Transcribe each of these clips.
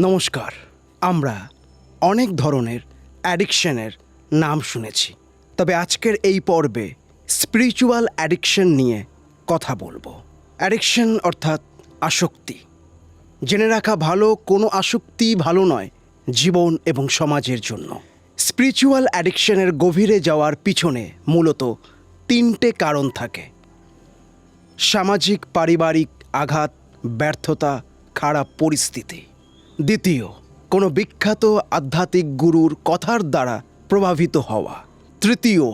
নমস্কার, আমরা অনেক ধরনের অ্যাডিকশনের নাম শুনেছি, তবে আজকের এই পর্বে স্পিরিচুয়াল অ্যাডিকশন নিয়ে কথা বলব। অ্যাডিকশন অর্থাৎ আসক্তি। জেনে রাখা ভালো, কোনো আসক্তি ভালো নয় জীবন এবং সমাজের জন্য। স্পিরিচুয়াল অ্যাডিকশনের গভীরে যাওয়ার পিছনে মূলত তিনটে কারণ থাকে। সামাজিক, পারিবারিক আঘাত, ব্যর্থতা, খারাপ পরিস্থিতি। দ্বিতীয়, কোনো বিখ্যাত আধ্যাত্মিক গুরুর কথার দ্বারা প্রভাবিত হওয়া। তৃতীয়,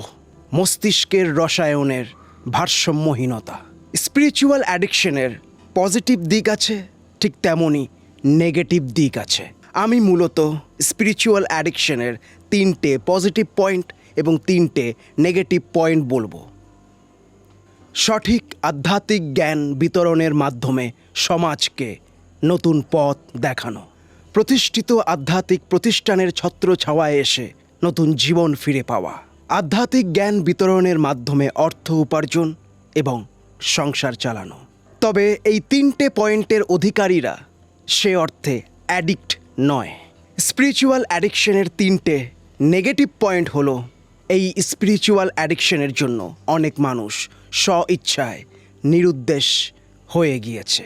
মস্তিষ্কের রসায়নের ভারসাম্যহীনতা। স্পিরিচুয়াল অ্যাডিকশনের পজিটিভ দিক আছে, ঠিক তেমনই নেগেটিভ দিক আছে। আমি মূলত স্পিরিচুয়াল অ্যাডিকশনের তিনটে পজিটিভ পয়েন্ট এবং তিনটে নেগেটিভ পয়েন্ট বলব। সঠিক আধ্যাত্মিক জ্ঞান বিতরণের মাধ্যমে সমাজকে নতুন পথ দেখানো। প্রতিষ্ঠিত আধ্যাত্মিক প্রতিষ্ঠানের ছত্রছাওয়ায় এসে নতুন জীবন ফিরে পাওয়া। আধ্যাত্মিক জ্ঞান বিতরণের মাধ্যমে অর্থ উপার্জন এবং সংসার চালানো। তবে এই তিনটে পয়েন্টের অধিকারীরা সে অর্থে অ্যাডিক্ট নয়। স্পিরিচুয়াল অ্যাডিকশনের তিনটে নেগেটিভ পয়েন্ট হলো এই স্পিরিচুয়াল অ্যাডিকশনের জন্য অনেক মানুষ স্ব ইচ্ছায় নিরুদ্দেশ হয়ে গিয়েছে।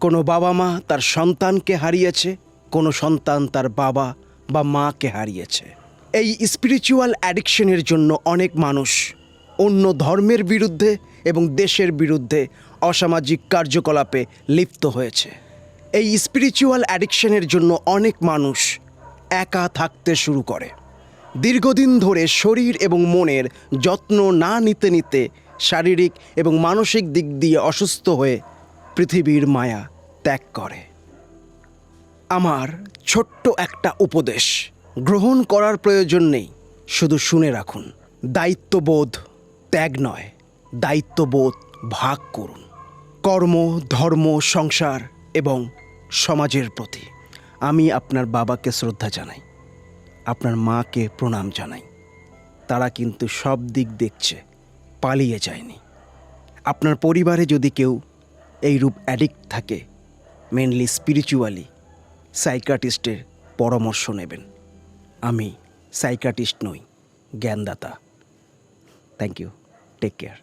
কোনো বাবা মা তার সন্তানকে হারিয়েছে কোনো সন্তান তার বাবা বা মাকে হারিয়েছে। এই স্পিরিচুয়াল অ্যাডিকশনের জন্য অনেক মানুষ অন্য ধর্মের বিরুদ্ধে এবং দেশের বিরুদ্ধে অসামাজিক কার্যকলাপে লিপ্ত হয়েছে। এই স্পিরিচুয়াল অ্যাডিকশনের জন্য অনেক মানুষ একা থাকতে শুরু করে। দীর্ঘদিন ধরে শরীর এবং মনের যত্ন না নিতে নিতে শারীরিক এবং মানসিক দিক দিয়ে অসুস্থ হয়ে পৃথিবীর মায়া ত্যাগ করে। আমার ছোট্ট একটা উপদেশ। গ্রহণ করার প্রয়োজন নেই। শুধু শুনে রাখুন, দায়িত্ববোধ ত্যাগ নয়, দায়িত্ববোধ ভাগ করুন। কর্ম, ধর্ম, সংসার এবং সমাজের প্রতি আমি আপনার বাবাকে শ্রদ্ধা জানাই। আপনার মাকে প্রণাম জানাই। তারা কিন্তু সব দিক দেখছে, পালিয়ে যায়নি। আপনার পরিবারে যদি কেউ এই রূপ অ্যাডিক্ট থাকে মেনলি স্পিরিচুয়ালি সাইকাটিস্টের পরামর্শ নেবেন। আমি সাইকাটিস্ট নই জ্ঞানদাতা। Thank you take care